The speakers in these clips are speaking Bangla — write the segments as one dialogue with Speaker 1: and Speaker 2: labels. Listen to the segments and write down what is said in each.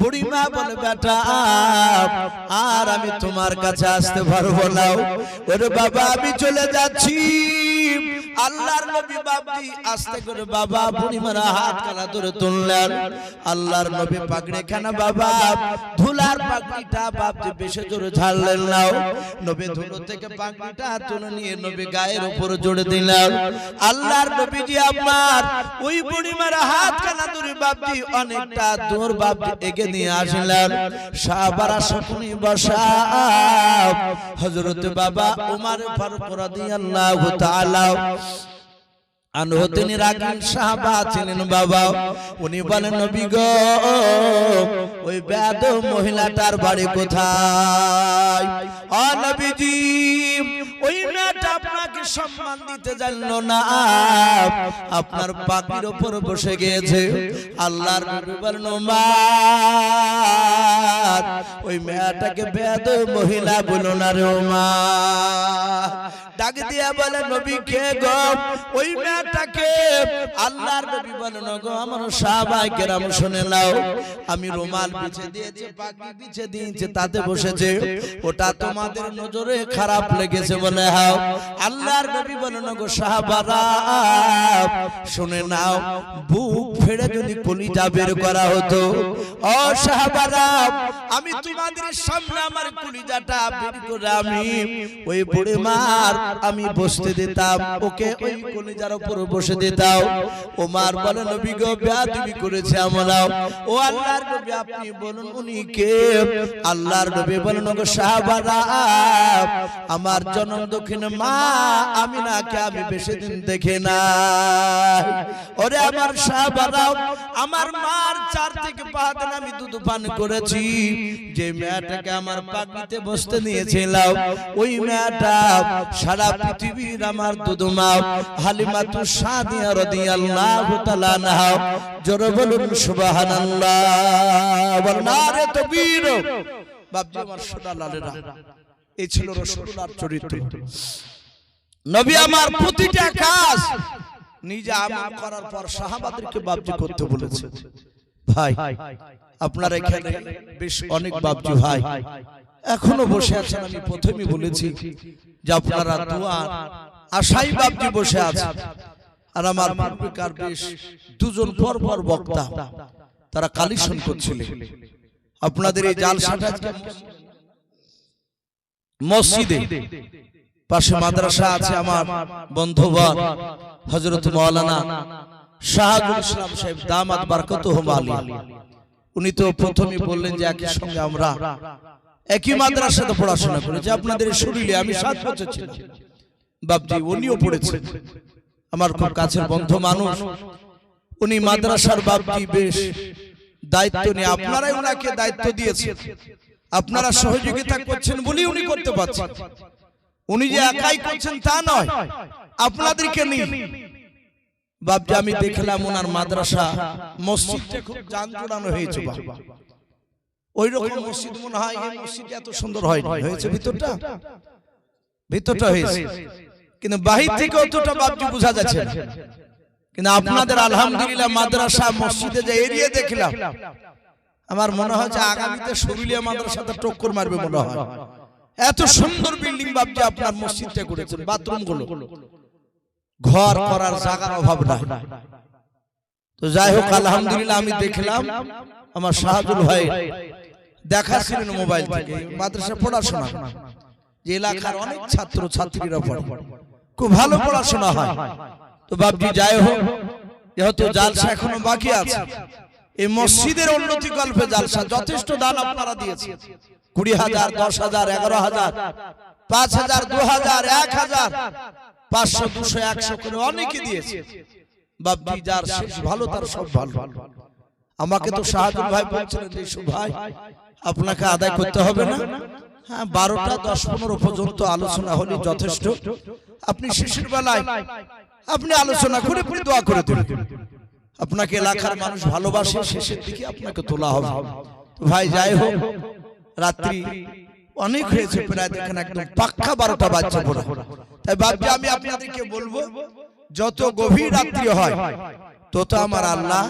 Speaker 1: বুড়িমা বলে, বেটা, আর আমি তোমার কাছে আসতে পারব না। ওরে বাবা, আমি চলে যাচ্ছি। আল্লাহর নবী বাবজি আস্তে করে বাবা, বুড়িমার হাত কানা ধরে তুললেন। আল্লাহর নবী পাগড়ি খানা বাবা, ধুলার পাগড়িটা বাবজি বেশি জোরে ঝাড়লেন নাও নবী ধুলো থেকে পাগড়িটা তুলে নিয়ে নবী গায়ের উপর জোরে দিলেন। আল্লাহর নবীজি আপনার ওই বুড়িমার হাত কানা ধরে বাবজি অনেকটা দূর বাবজি এগে নিয়ে আসলেন। সাহাবারা শকুনি বসা হযরত বাবা উমার ফারুক রাদিয়াল্লাহু তাআলা আনহু তিনি রাগিন সাহাবা ছিলেন বাবা। উনি বলেন নবী গো ওই বেদ মহিলাটার বাড়ি কোথায়? ও নবীজি ওই মেয়েটা আপনাকে সম্মান দিতে জানলো না। আপনার পাখির ওপর বসে গিয়েছে। আল্লাহর নবী বলেন ওমার ওই মেয়েটাকে বেদ মহিলা বলো না রে ওমার। ডাক দিয়া বলে নবী কে গো? ওই মেয়েটাকে আল্লাহর নবী বলেন গো আমার সাহাবাই কেরাম শুনে নাও আমি রুমাল বিছে দিয়েছে পাগড়ি বিছে দিয়েছে তাতে বসেছে ওটা তোমাদের নজরে খারাপ লেগেছে বলে হাও আল্লাহর নবী বলেন গো সাহাবারা শুনে নাও বুক ফেড়ে যদি কলিজা বের করা হতো ও সাহাবারা আমি তোমাদের সামনে আমার কলিজাটা বের করে আমি ওই বুড়ে মার আমি বসতে দিতাম ওকে ওই কলিজার উপর বসে দিতাম ওমার বলে, নবী গো বেয়াদবি করেছে আমরা ও আল্লাহর নবী, আপনি বলুন, উনি কে? আল্লাহর নবী বলেন গো সাহাবারা, আমার জনম দক্ষিণ মা আমি নাকে আমি বেশি দিন দেখে না ওরে আমার সাহাবারা, আমার মার চার থেকে পাঁচ দিন আমি দুধ পান করেছি। যে মেয়েটাকে আমার পাগড়িতে বসতে নিয়েছিলাম, ওই মেয়েটা সারা পৃথিবীর আমার দুধ মা হালিমাতু সাদিয়া রাদিয়াল্লাহু তাআলা আনহা, জোরে বলুন সুবহানাল্লাহ। বল নারে তাকবীর বাপজি, আমার সোনা লালেরা, এই ছিল রাসূলুল্লাহর চরিত্র। নবী আমার প্রতিটা কাজ নিজে আমল করার পর সাহাবাদেরকে বাপজি করতে বলেছে। ভাই, আপনার এখানে বেশ অনেক বাপজি ভাই। এখনও বসে আছেন, আমি প্রথমেই বলেছি যে আপনারা দোয়া আশাই বাপজি বসে আছে আর আমার পূর্বিকার বেশ দুজন পর পর বক্তা। তারা কালিশন করছিলেন। আপনাদের এই আজকে মসজিদে। পাশে মাদ্রাসা আছে আমার বন্ধুবান হজরত মৌলানা শাহাদুল ইসলাম সাহেব দামাত বারকত আলী উনি তো প্রথমে বললেন যে একই সঙ্গে আমরা একই মাদ্রাসাতে পড়াশোনা করেছি আপনাদের শরীরে আমি সাত বছর ছিলাম। বাবজি উনিও পড়েছে। আমার খুব কাছের বন্ধু মানুষ। উনি মাদ্রাসার বাবজি বেশ দায়িত্ব নিয়ে আপনারাই ওনাকে দায়িত্ব দিয়েছেন। আপনারা সহযোগিতা করছেন বলেই উনি করতে পারছেন। উনি যে একাই করছেন তা নয়। আপনাদেরকে নিয়ে বাবজি আমি দেখলাম ওনার মাদ্রাসা মসজিদটা খুব যান জোড়ানো হয়েছে বাবা ওই রকম মসজিদ মনে হয় এই মসজিদ এত সুন্দর হয়নি হয়েছে ভিতরটা? ভিতরটা? হয়েছে। কিন্তু বাহির থেকে অতটা বাবজি বোঝা যাচ্ছে কিন্তু আপনাদের আলহামদুলিল্লাহ মাদ্রাসা মসজিদে যে এরিয়া দেখলাম আমার মনে হয় যে আগামীতে সরুলিয়া মাদ্রাসাতে টক্কর মারবে মনে হয়। এত সুন্দর বিল্ডিং বাবজি আপনার মসজিদটা করেছেন। বাথরুমগুলো। ঘর করার জায়গার অভাব নাই। তো যাই হোক আলহামদুলিল্লাহ আমি দেখলাম আমার শাহাদুল ভাই দেখাচ্ছিলেন মোবাইল থেকে। মাদ্রাসা পড়াশোনা। যে এলাকার অনেক ছাত্র ছাত্রীরা পড়ে। খুব ভালো পড়াশোনা হয়। তো বাবজি যাই হোক, যেহেতু জালসা এখনও বাকি আছে, এই মসজিদের উন্নতি কল্পে জালসা যথেষ্ট দান আপনারা দিয়েছেন। কুড়ি হাজার, দশ হাজার, এগারো হাজার, পাঁচ হাজার, দু হাজার, এক হাজার, পাঁচশো, দুশো, একশো করে অনেকে দিয়েছে। বাবজি যার শেষ ভালো, তার সব ভালো। আমাকে তো শাহাদুল ভাই বলছিলেন যে ভাই, আপনাকে আদায় করতে হবে না? হ্যাঁ বারোটা, দশ, পনেরো পর্যন্ত আলোচনা হলে যথেষ্ট। আপনি শেষের বেলায় আপনি আলোচনা করে দোয়া করে দেবেন আপনাকে এলাকার মানুষ ভালোবাসে, শেষের দিকে আপনাকে তোলা হবে। ভাই, যাই হোক, রাত্রি অনেক হয়েছে, প্রায় দেখেন একদম পাক্কা বারোটা বাচ্চা পড়া তাই ভাবছি আমি আপনাদেরকে বলব, যত গভীর রাত্রি হয়, তত আমার আল্লাহ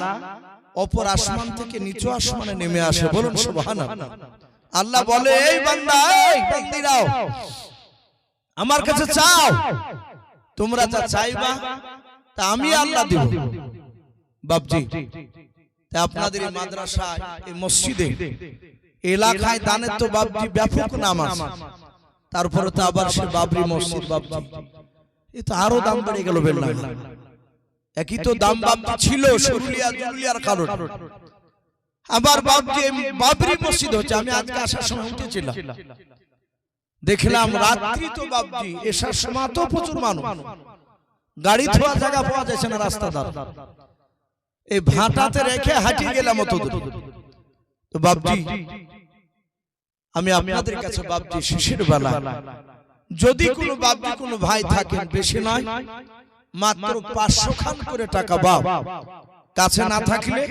Speaker 1: অপর আসমান থেকে নিচু আসমানে নেমে আসে। বলুন, সুবহানাল্লাহ। আল্লাহ বলে এই বান্দা এই বান্দিরাও আমার কাছে চাও। তোমরা যা চাইবা তা আমি আল্লাহ দিব। বাবজি তা আপনাদের এই মাদ্রাসায় এই মসজিদে এলাকায় দানের তো বাবজি ব্যাপক নাম আছে তারপরে তো আবার সে বাবরি মসজিদ বাবজি এ তো আরও দাম বেড়ে গেল বেল একই তো দাম বাবজি ছিল সরুলিয়া জুলিয়ার কারণ। আবার বাবজি বাবরি মসজিদ হচ্ছে। আমি আজকে আসার সময় উঠেছিলাম। দেখলাম রাত্রি তো বাবজি এসার সময় তো প্রচুর মানুষ। গাড়ি থোয়া জায়গা পাওয়া যাচ্ছে না রাস্তা দ্বারা এই ভাটাতে রেখে হাঁটি গেলাম অত দূর তো বাবজি আমি আপনাদের কাছে বাবজি শিশির বেলা। যদি কোনো বাবজি কোনো ভাই থাকেন বেশি নয় মাত্র পাঁচশো খান করে টাকা বাপ। কাছে না থাকলে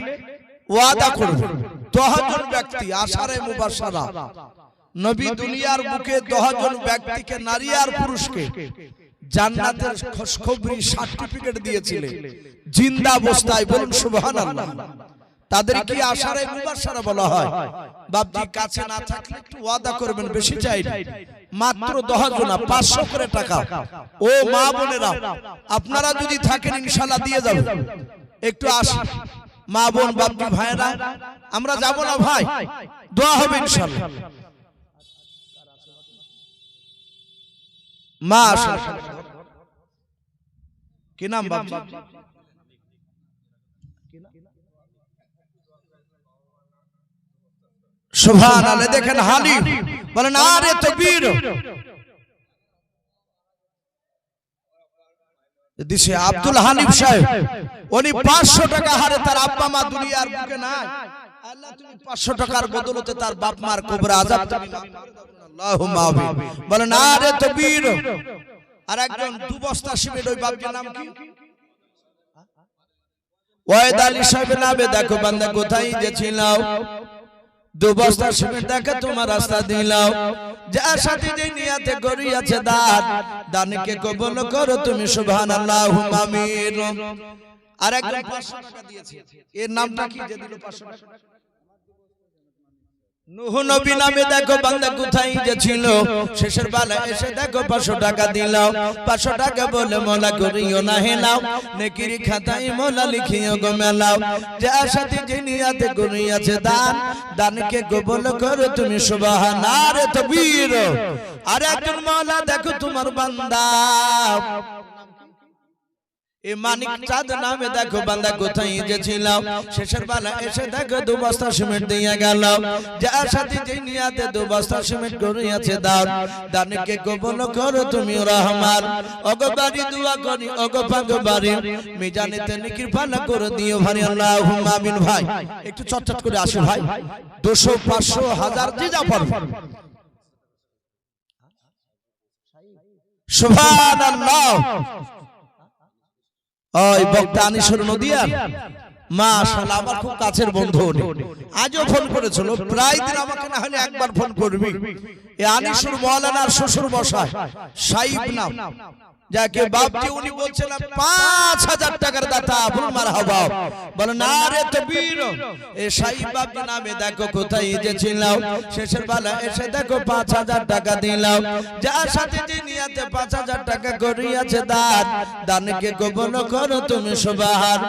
Speaker 1: ওয়াদা করবে দহজন ব্যক্তি আশারে মুবাসারা। নবী দুনিয়ার বুকে দহজন ব্যক্তিকে নারী আর পুরুষকে জান্নাতের খোঁজখবরি সার্টিফিকেট দিয়েছিলেন জিন্দা অবস্থায় বলুন সুবহানাল্লাহ। তাদের কি আশারে মুবাসারা বলা হয়? বাপজি কাছে না থাকলে একটু ওয়াদা করবেন বেশি চাই মাত্র দশ জনা পাঁচশো করে টাকা। ও মা বোনেরা আপনারা যদি থাকেন ইনশাল্লাহ দিয়ে যাবেন। একটু আসি মা বোন, বাপজি, ভাইয়েরা, আমরা যাব না ভাই। দোয়া হবে ইনশাল্লাহ। মা। কি নাম, বাপজি? সুবহান আল্লাহ দেখেন হানি বলেন, আরে তকবীর। দিছে আব্দুল হানিফ সাহেব। উনি 500 টাকা হারে তার আব্বা মা দুনিয়ার বুকে নাই। আল্লাহ তুমি 500 টাকার বদলতে তার বাপ মার কবর করে দাও। আল্লাহুম্মা আমিন বলেন আর একজন দু বস্তা সিমেন্ট ওই বাপজির নাম কি? ওয়াইদ আলী সাহেব নামে দেখো বান্দা কোথায় যে ছিলাও দু বস্তার সিমেন্ট দেখে তোমার রাস্তা দিলাও যার সাথে যে নিয়াতে করিয়াছে দান দানকে কবল করো তুমি সুবহানাল্লাহু আমিন আর একজন 500 টাকা দিয়েছে। এর নামটা কি যে দিল 500 টাকা? নবী নামে দেখো বান্দা কোথায় যে ছিল শেষের বেলা এসে দেখো পাঁচশো টাকা দিলাও পাঁচশো টাকা বলে মোলা করিও না হেলাও নেকিরি খাতাই মোলা লিখিও গো মেলাও। যার সাথে যে নিয়াতে করিয়াছে দান, দানকে কবল করো তুমি সুবহানা রে তকবীর। আর একজন মোলা দেখো তোমার বান্দা। এ মানিক চাঁদ নামে দেখো বান্দা কোথায় যে ছিল শেষের বেলা এসে দেখো দু বস্তা সিমেন্ট দিয়ে গেল। যার সাথে যে নিয়াতে দু বস্তা সিমেন্ট করিয়াছে দাও। দানকে কবল করো তুমি রহমান। অগো বাড়ি দোয়া করি অগো পাগ বাড়ি। মিজানেতে নিকির পালা করে দিও ভারি আল্লাহ আমিন ভাই। একটু চটচট করে আসো ভাই। দুশো পাঁচশো হাজার যে যা পারবে সুবহানাল্লাহ ওই বক্তা আনিসুর নদিয়ার। মাশাআল্লাহ আমার খুব কাছের বন্ধু উনি। আজও ফোন করেছিল। প্রায় দিন আমাকে না হলে একবার ফোন করবি। এ আনিসুর মৌলানার শ্বশুর মশাই সাইব নাম। যাকে বাপজি উনি বলছিলেন পাঁচ হাজার টাকার দাতা ফুল মার হবা বলে না রে তো বীর এ সাইব বাপজি নামে দেখো কোথায় যে ছিলাম শেষের বেলা এসে দেখো পাঁচ হাজার টাকা দিলাম। যার সাথে যে নিয়াতে পাঁচ হাজার টাকা করিয়াছে দান দানকে গোপন করো তুমি সুবাহার।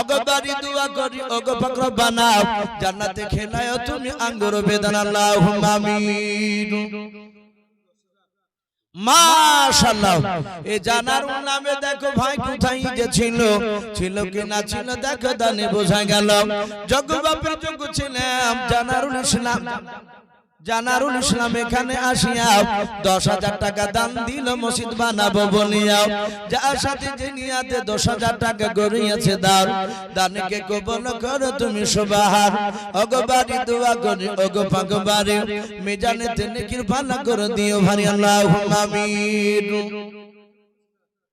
Speaker 1: অগবারি দোয়া করি অগ বানাও। জান্নাতে খেলায় তুমি আঙ্গুর বেদন আল্লাহ আমিন মাশাআল্লাহ। এ জানার নামে দেখো ভাই কোথায় যে ছিল। ছিল কি না ছিল দেখো দানে বোঝা গেল। জগ বাপের যোগ ছিলাম জানারুল ইসলাম জানারুল ইসলাম এখানে আসিয়া দশ হাজার টাকা দান দিল মসজিদ বানাবো বলিয়াও। যার সাথে যে নিয়াতে দশ হাজার টাকা গড়িয়েছে দান দানকে গোপন করো তুমি সুবাহার অগবারি দোয়া করি অগপাগবারি মিজানে তেনে কৃপালা করে দিও ভারি আল্লাহ আমিন।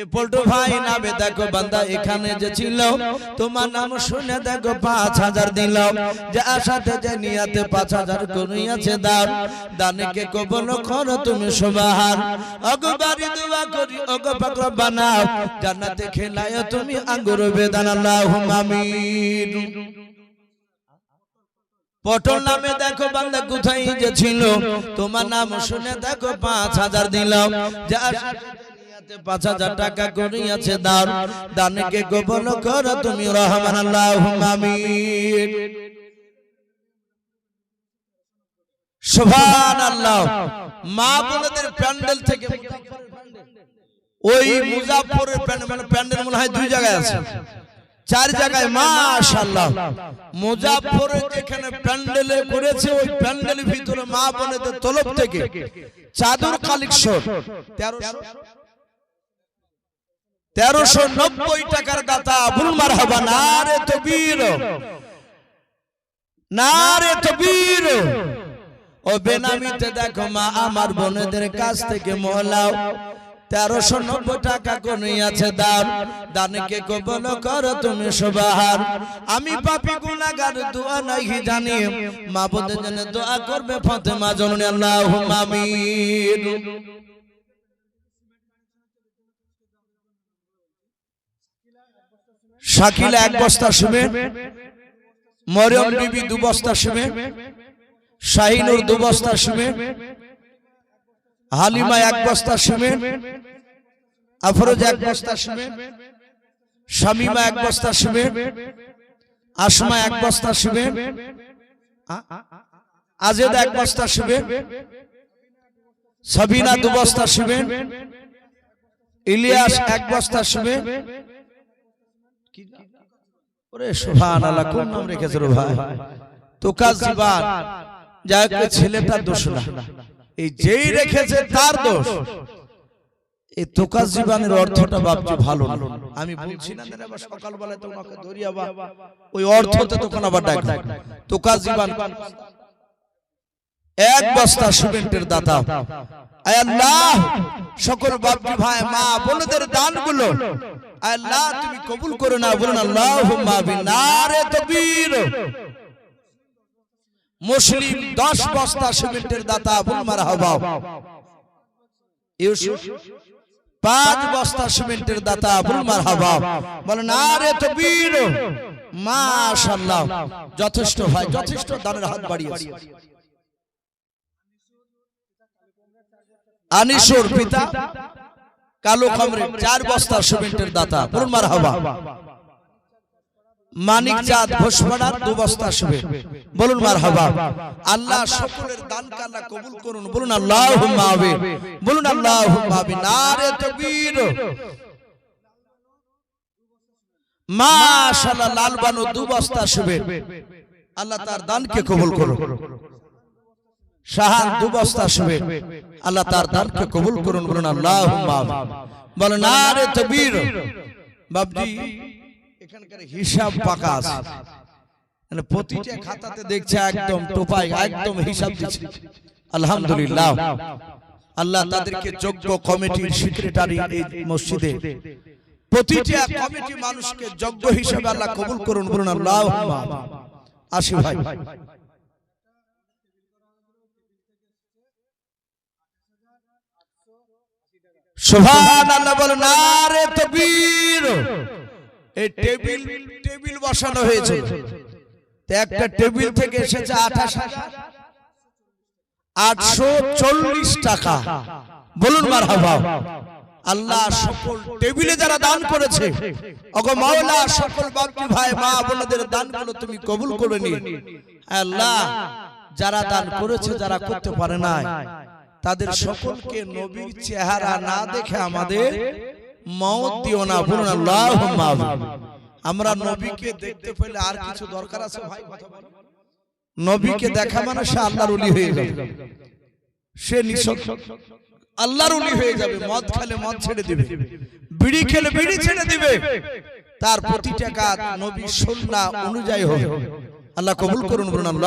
Speaker 1: এ পল্টু ভাই নামে দেখো বান্দা এখানে যে ছিল। তোমার নাম শুনে দেখো পাঁচ হাজার দিল। যে আশাতে যে নিয়াতে পাঁচ হাজার করিয়াছে দান। দানকে কবল করো তুমি সুবাহান। অগো বাড়ি দোয়া করি, অগো বানাও। জান্নাতে খেলায় তুমি আঙ্গুর বেদান, আল্লাহুম্মা আমিন। পটল নামে দেখো বান্দা কোথায় যে ছিল। তোমার নাম শুনে দেখো পাঁচ হাজার দিলাম যা দুনিয়াতে পাঁচ হাজার টাকা করিয়াছে দান দানকে গোপন করো তুমি রহমান আল্লাহ আমিন। সুবহান আল্লাহ মা বোনদের প্যান্ডেল থেকে ওই মুজাফরের প্যান্ডেল মানে প্যান্ডেল মনে হয় দুই জায়গায় আছে। চার জায়গায় মাশাআল্লাহ। মুজাফফরের যেখানে প্যান্ডেলে করেছে ওই প্যান্ডেলের ভিতরে মা বোনেদের তলব থেকে চাদর কালেকশন। তেরোশো তেরোশো নব্বই টাকার দাতা আবুল মারহাবা, নারে তবীর নারে তবীর ও বেনামিতে দেখো মা, আমার বোনেদের কাছ থেকে মহলাও। তেরোশো নব্বই টাকা কনিয়াছে দান? দানকে কবল করো তুমি সবাহার আমি পাপি গুনাগার দোয়া নাই জানি। মা জন্য দোয়া করবে ফাতেমা জননী আল্লাহ আমিন। শাকিলা এক বস্তা সিমেন্ট মরিয়ম বিবি দু বস্তা সিমেন্ট শাহিনুর দু বস্তা সিমেন্ট হালিমা এক বস্তা সিমেন্ট আফরোজ এক বস্তা সিমেন্ট শামিমা এক বস্তা সিমেন্ট আসমা এক বস্তা সিমেন্ট আজেদ এক বস্তা সিমেন্ট সাবিনা দু বস্তা সিমেন্ট ইলিয়াস এক বস্তা সিমেন্ট ওরে সুবহান আল্লাহ কোন নাম রেখেছে ভাই? তোকা জীবান যাই হোক, ওই দোষ না। এই যেই রেখেছে তার দোষ। এই তোকা জীবনের অর্থটা ভাবছি ভালো না। আমি বলছি না আবার সকালবেলায় তোমাকে ওই অর্থতে তখন আবার ডাক তোকা জীবন এক বস্তা সিমেন্টের দাতা। আল্লাহ সকল বাপজি ভাই মা বোনদের দানগুলো আল্লাহ তুমি কবুল করো না বলুন আল্লাহুম্মা তাকবীর। মুসলিম 10 বস্তা সিমেন্টের দাতা বল মারহাবা। ইউসুফ? পাঁচ বস্তা সিমেন্টের দাতা বল মারহাবা। বল নারে তাকবীর! মাশাআল্লাহ। যথেষ্ট ভাই যথেষ্ট দানের হাত বাড়িয়েছে। আনিসুর পিতা? কালো খামরে চার বস্তা সিমেন্টের দাতা বলুন মারহাবা। মানিক চাঁদ ঘোষপাড়ার দু বস্তা সিমেন্ট। বলুন মারহাবা। আল্লাহ সকলের দান কাল্লা কবুল করুন। বলুন আল্লাহুম্মা আমিন। বলুন আল্লাহুম্মা আমিন। নারে তাকবীর। মাশাআল্লাহ লাল বানু দু বস্তা সিমেন্ট। আল্লাহ তার দানকে কবুল করুন শাহান দু বস্তা সিমেন্ট আল্লাহ তার দানকে কবুল করুন বলুন আল্লাহুম্মা আমিন বলেন নারে তবির। বাবজি এখানকার হিসাব পাকা আছে মানে প্রতিটা খাতাতে দেখছে একদম টোপাই একদম হিসাব দিচ্ছে। আলহামদুলিল্লাহ। আল্লাহ তাদেরকে যোগ্য কমিটির সেক্রেটারি এই মসজিদে। প্রতিটা কমিটি মানুষকে যোগ্য হিসেবে আল্লাহ কবুল করুন বলুন আল্লাহ আসি ভাই। সুবহান আল্লাহ বলেন নারে তাকবীর। এই টেবিল টেবিল বসানো হয়েছে একটা টেবিল থেকে এসেছে আঠাশ আটশো চল্লিশ টাকা। বলুন মার আল্লাহ সকল টেবিলে যারা দান করেছে অগো মাওলা সকল বাপজি ভাই মা বোনদের দানগুলো তুমি কবুল করে নি আল্লাহ যারা দান করেছে যারা করতে পারে না তাদের সকলকে নবীর চেহারা না দেখে আমাদের মত দিও না বলুন আমরা নবীকে দেখতে পেলে আর কিছু দরকার আছে ভাই? নবীকে দেখা মানে সে আল্লাহর উলি হয়ে যাবে। সে নিঃসক আল্লাহর উলি হয়ে যাবে মদ খেলে মদ ছেড়ে দিবে। বিড়ি খেলে বিড়ি ছেড়ে দিবে। তার প্রতিটা কাজ নবী সুন্নাহ অনুযায়ী হবে আল্লাহ কবুল করুন বলুন আমিন।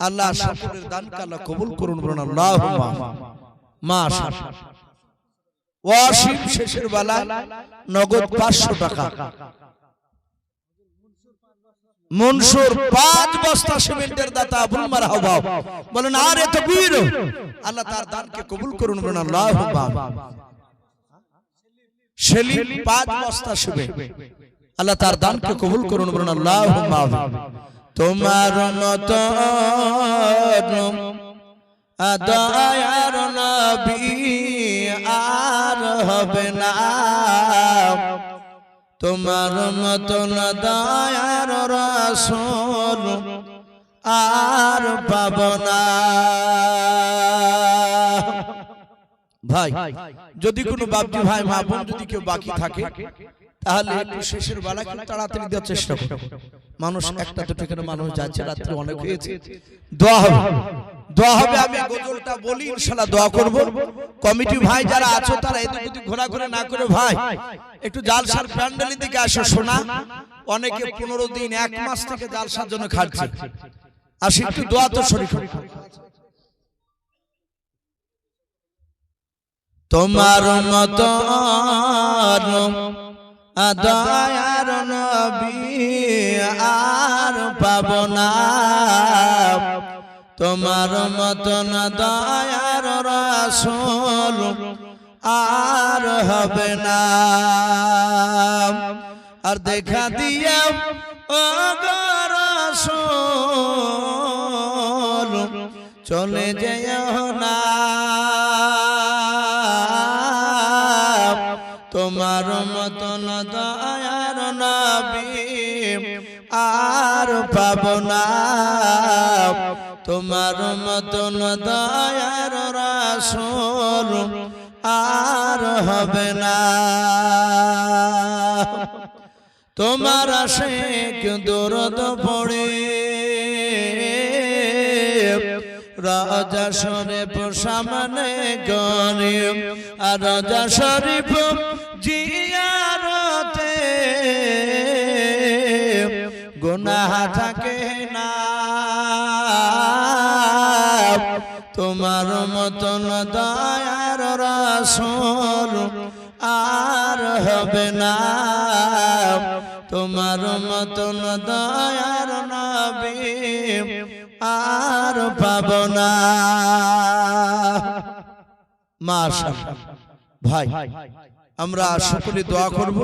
Speaker 1: আল্লাহ সকলের দানকে আল্লাহ কবুল করুন বলুন আল্লাহ ওয়াসিম শেষের বেলা নগদ পাঁচশো টাকা। মনসুর পাঁচ বস্তা সিমেন্টের দাতা বুলমার হবা বলেন আরে তো বীর আল্লাহ তার দানকে কবুল করুন বলেন আল্লাহ সেলিম পাঁচ বস্তা সিমেন্ট আল্লাহ তার দানকে কবুল করুন বলেন আল্লাহ তোমার মত দয়ার নবী আর হবে না। তোমার মতন দয়ার রসুল আর পাব না। ভাই, যদি কোনো বাপজি ভাই, মা বোন যদি কেউ বাকি থাকে তাহলে একটু শেষের বেলা একটু তাড়াতাড়ি দেওয়ার চেষ্টা করো। মানুষ একটা দুটো মানুষ যাচ্ছে রাত্রে অনেক হয়েছে। দোয়া হবে। দোয়া হবে। আমি গজলটা বলি ইনশাআল্লাহ দোয়া করব। কমিটি ভাই যারা আছো তারা এদিক ওদিক ঘোরাঘুরি না করে ভাই একটু জালসার প্যান্ডেলের দিকে আসো শোনা অনেকে পনেরো দিন এক মাস থেকে জালসার জন্য খাটছে। আসি একটু দোয়া তো শরীর তোমার মত দয়ার নবী আর পাব না। তোমার মতন দয়ার রসুল আর হবে না। আর দেখা দিয়া চলে যেও তোমার মতন দয়ার নবী আর পাব না। তোমার মতন দয়ার রাসূল আর হবে না। তোমার শেখ দরদ পড়ে, রাজা শরীফ সামনে গরিব আর রাজা শরীফ জিয়ারতে গুনাহ থাকে না। তোমার মতন দয়ার রাসূল আর হবে না। তোমার মতন দয়ার নবী আর পাব না। মাশাআল্লাহ। ভাই আমরা সকলে দোয়া করব।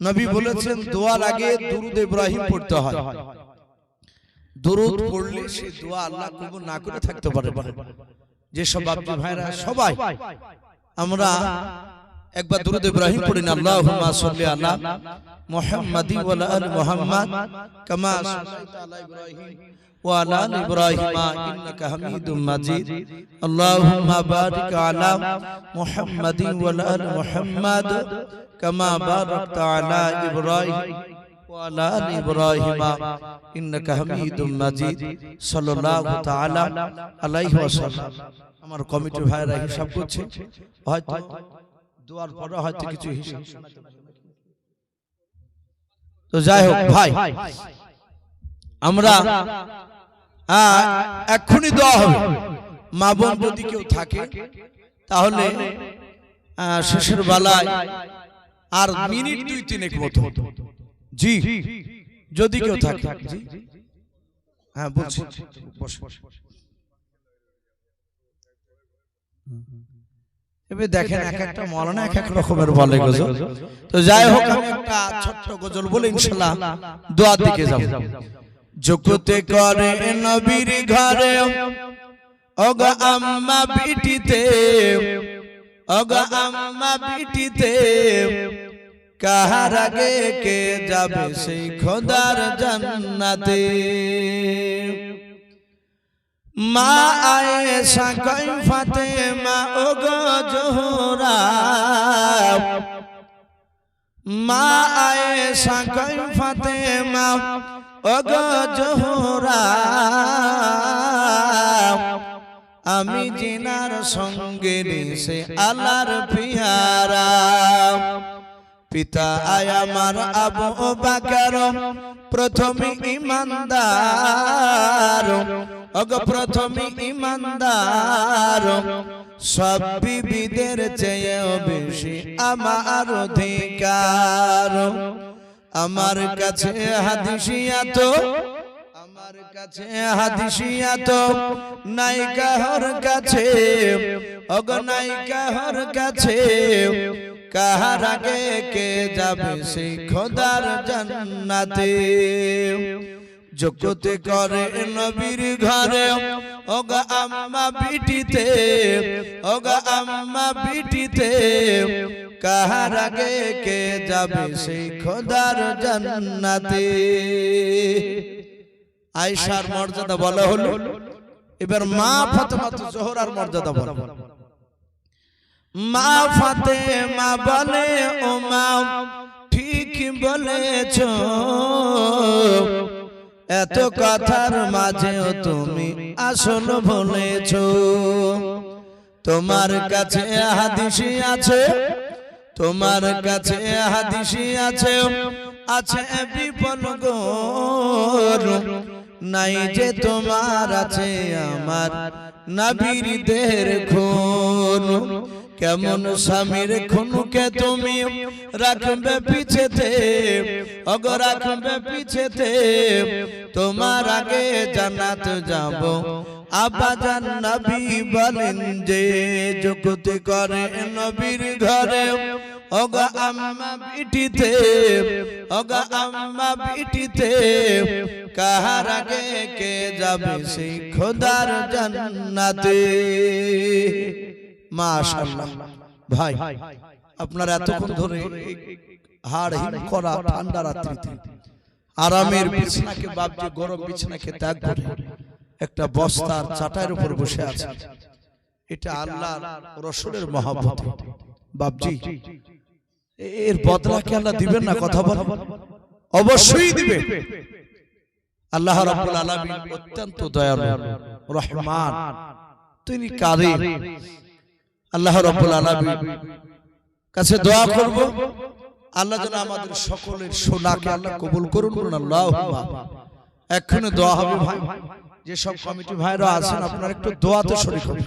Speaker 1: নবী বলেছেন দোয়ার আগে দুরুদ ইব্রাহিম পড়তে হয়। দুরুদ পড়লে সে দোয়া আল্লাহ কবুল না করে থাকতে পারে। যেসব বাপজি ভাইরা সবাই। আমরা একবার দুরুদ ইব্রাহিম পড়ি না আল্লাহুম্মা সাল্লি আলা মুহাম্মাদি ওয়া আলা আলি মুহাম্মাদ কামা সাল্লাইতা আলা ইব্রাহিম وعلى آل إبراهيم إنك حميد مجيد اللهم بارك على محمد وعلى آل محمد كما باركت على إبراهيم وعلى آل إبراهيم إنك حميد مجيد صلى الله تعالى عليه وسلم আমার কমিটির ভাইরা হিসাব করছে হয়তো দুয়ার পরে হয়তো কিছু হিসাব তো যাই হোক ভাই। আমরা এক্ষুনি দেওয়া হবে। মা বোন যদি কেউ থাকে তাহলে শেষের বেলায় আর মিনিট দুই তিনেক মতো। জি যদি কেউ থাকে। হ্যাঁ বলছি। এবার দেখেন এক একটা মলানা এক এক রকমের বলে গজল। তো যাই হোক আমি একটা ছোট্ট গজল বলে ইনশাল্লাহ। দোয়ার দিকে যাব। জগতে করে নবীর ঘরে অগ আম্মা পিটিতে অগ আম্মা পিটিতে কাহার আগে কে যাবে সেই খোদার জান্নাতে? মা আয়েশা কই ফাতেমা ও জোহরা। মা আয়েশা কই ফাতেমা ও জোহরা। আমি জিনার সঙ্গে সে আল্লাহর পিয়ারা। পিতা আয় আমার আবু বাকার, প্রথম ইমানদার। অগ প্রথম ইমানদার, সব বিবিদের চেয়েও বেশি আমার অধিকার। আমার কাছে হাদিসিয়া তো আমার কাছে হাদিসিয়া তো নাইকাহর কাছে, অগ নাইকাহর কাছে, কাহার আগে কে যাবে সেই খোদার জান্নাতে? জগতে করে নবীর ঘরে। ওগা আম্মা বিটিতে ওগা আম্মা পিটিতে কাহার আগে কে যাবে সেই খোদার জান্নাতে? আয়সার মর্যাদা বলা হলো। এবার মা ফাতেমা তো জোহরার মর্যাদা বলা। হলো মা ফাতে মা বলে ও মা ঠিক বলেছ। এত কথার মাঝেও তুমি আসল বলেছ। তোমার কাছে হাদিসি আছে। তোমার কাছে হাদিসি আছে। আছে। বিপন গোর। নাই যে তোমার আছে আমার নাবিরদের খুন। কেমন স্বামীর খুনকে তুমি রাখবে পিছেতে অগ রাখবে পিছেতে তোমার আগে জানাত যাব। আবাজান নবী বলেন যে জগতে করে নবীর ঘরে। ওগা আম্মা বিটিতে ওগা আম্মা বিটিতে কাহার আগে কে যাবে সেই খোদার জান্নাতে? মাশাআল্লাহ। ভাই, আপনারা এতক্ষণ ধরে হাড় হিম করা ঠান্ডা রাত্রিতে আরামের বিছানাকে বাপজি গরম বিছানাকে ত্যাগ করে একটা বস্তার চাটার উপর বসে আছে এটা আল্লাহ রসুলের মহাব্বত। বাপজি, এর বদলা কি আল্লাহ দিবেন না কথা বল অবশ্যই দিবে। আল্লাহ রাব্বুল আলামিন অত্যন্ত দয়ালু, রহমান। তিনি কারিম আল্লাহ রাব্বুল আলামিন কাছে দোয়া করব। আল্লাহ যেন আমাদের সকলের সোনাকে আল্লাহ কবুল করুন। বলুন আল্লাহ এক্ষুনি দোয়া হবে ভাই। যে সব কমিটি ভাইরা আছেন আপনারা একটু দোয়াতে শরীর করুন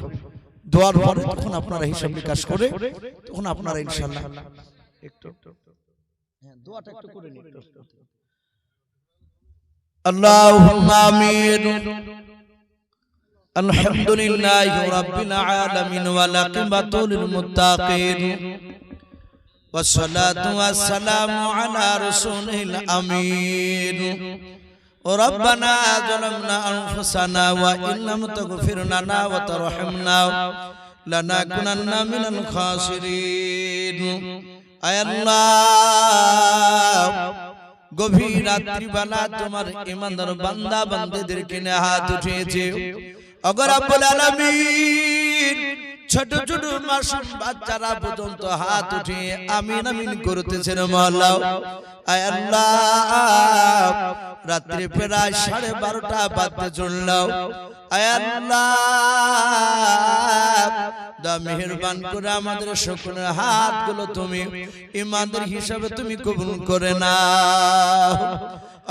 Speaker 1: দোয়ার পরে তখন আপনারা হিসাব নিকাশ করে তখন আপনারা ইনশাআল্লাহ একটু হ্যাঁ দোয়াটা একটু করে নিন। আল্লাহুম্মা আমিন। الحمد لله رب العالمين والعاقبة للمتقين والصلاة والسلام على رسوله الأمين ربنا ظلمنا أنفسنا وإن لم تغفر لنا وترحمنا لنكونن من الخاسرين আয় আল্লাহ গভীর রাত্রিবেলা তোমার ইমানদার বান্দা বান্দাদেরকে নিয়ে হাত উঠিয়েছে অগর আব্বুল আলামিন ছোট ছোট মাসুম বাচ্চারা পর্যন্ত হাত উঠিয়ে আমিন আমিন করতেছেন মহল্লা আয় আল্লাহ। রাত্রি প্রায় সাড়ে বারোটা বাজতে চলল। আয় আল্লাহ। দা মেহেরবান করে আমাদের সকলের হাতগুলো তুমি ইমানদের হিসাবে তুমি কবুল করে না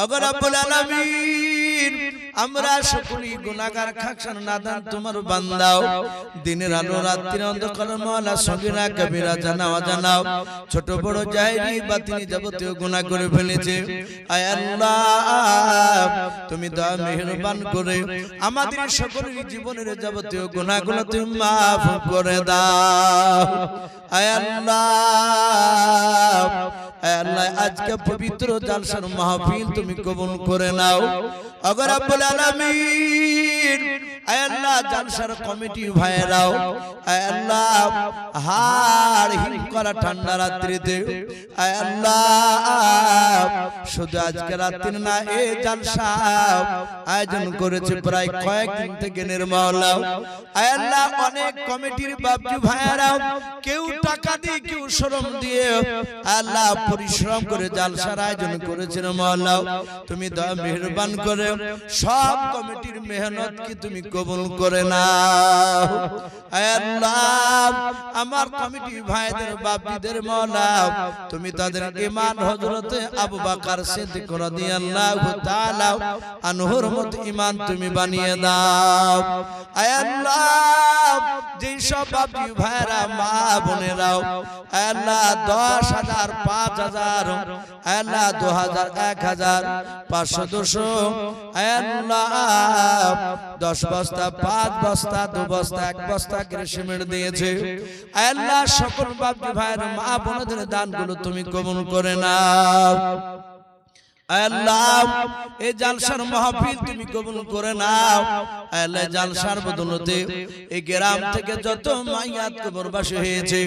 Speaker 1: অগর আলামিন আমরা সকলেই গুনাহগার খাকসান নাদান তোমার বান্দাও। দিনের আলো রাত্রির অন্ধকার মালা সগিরা কবিরা জানাও জানাও। ছোট বড় জাহেরি বাতিনি যাবতীয় গুনাহ করে ফেলেছে। আয় আল্লাহ তুমি দয়া মেহেরবান করে আমাদের সকলের জীবনের যাবতীয় গুনাহগুলো তুমি মাফ করে দাও। আয় আল্লাহ। আল্লাহ আজকে পবিত্র জালসার মাহফিল তুমি কবুল করে নাও। অগর আব্বুল আলামিন, আয় আল্লাহ জালসার কমিটি ভাইরাও আল্লাহ হাড় হিম করা ঠান্ডা রাত্রিতে আল্লাহ শুধু আজকে রাত্রি না, এ জালসা আয়োজন করেছে প্রায় কয়েকদিন থেকে নির্মলাও আয় আল্লাহ অনেক কমিটির বাপজি ভাইরাও কেউ টাকা দিয়ে, কেউ শ্রম দিয়ে আল্লাহ পরিশ্রম করে জালসার আয়োজন করেছেন মহল্লাও তুমি দয়া, মেহরবান করে সব কমিটির মেহনত কি তুমি কবুল করে আয় আমার কমিটি ভাইদের, বাপিদের মহল্লা তুমি তাদের ইমান হযরতে আবু বকর সিদ্দিক রাদিয়াল্লাহু তাআলা আনহুর মত ইমান তুমি বানিয়ে দাও। আয় আল্লাহ, যেই সব বাপি ভাইরা মা বোনেরাও, আয় আল্লাহ, দশ হাজার, পাঁচ হাজার, আয় আল্লাহ, দু হাজার, এক হাজার, পাঁচশো দুশো বস্তা পাঁচ বস্তা দু বস্তা এক বস্তা করে সিমেন্ট দিয়েছে। আল্লাহ সকল বাপ ভাইয়ের মা বোনদের দানগুলো তুমি কবুল করে নাও। আল্লাহ এই জালসার মাহফিল তুমি কবুল করে নাও। আল্লাহ জালসার বদলতে এই গ্রাম থেকে যত কবরবাসী হয়েছে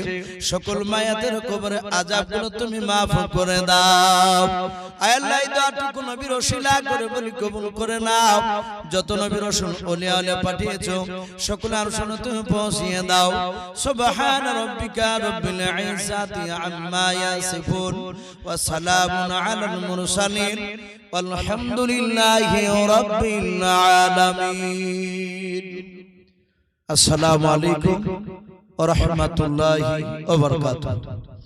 Speaker 1: সকল মায়াতের কবরে আযাবগুলো তুমি মাফ করে দাও। আল্লাহ দোয়াটুকু নবীর ওসিলা করে বলি কবুল করে নাও। যত নবীর রসুল ওলিয়া ওলিয়া পাঠিয়েছো সকল আর শোনো তুমি পৌঁছিয়ে দাও। সুবহান রাব্বিকা রব্বিল ইজ্জাতি আম্মা ইয়াসিফুন। ওয়া সালামুন আলাল মুরসালিন আলহামদুলিল্লাহ রাব্বিল আলামিন। আসসালামু আলাইকুম ওয়া রাহমাতুল্লাহি ওয়া বারাকাতুহু।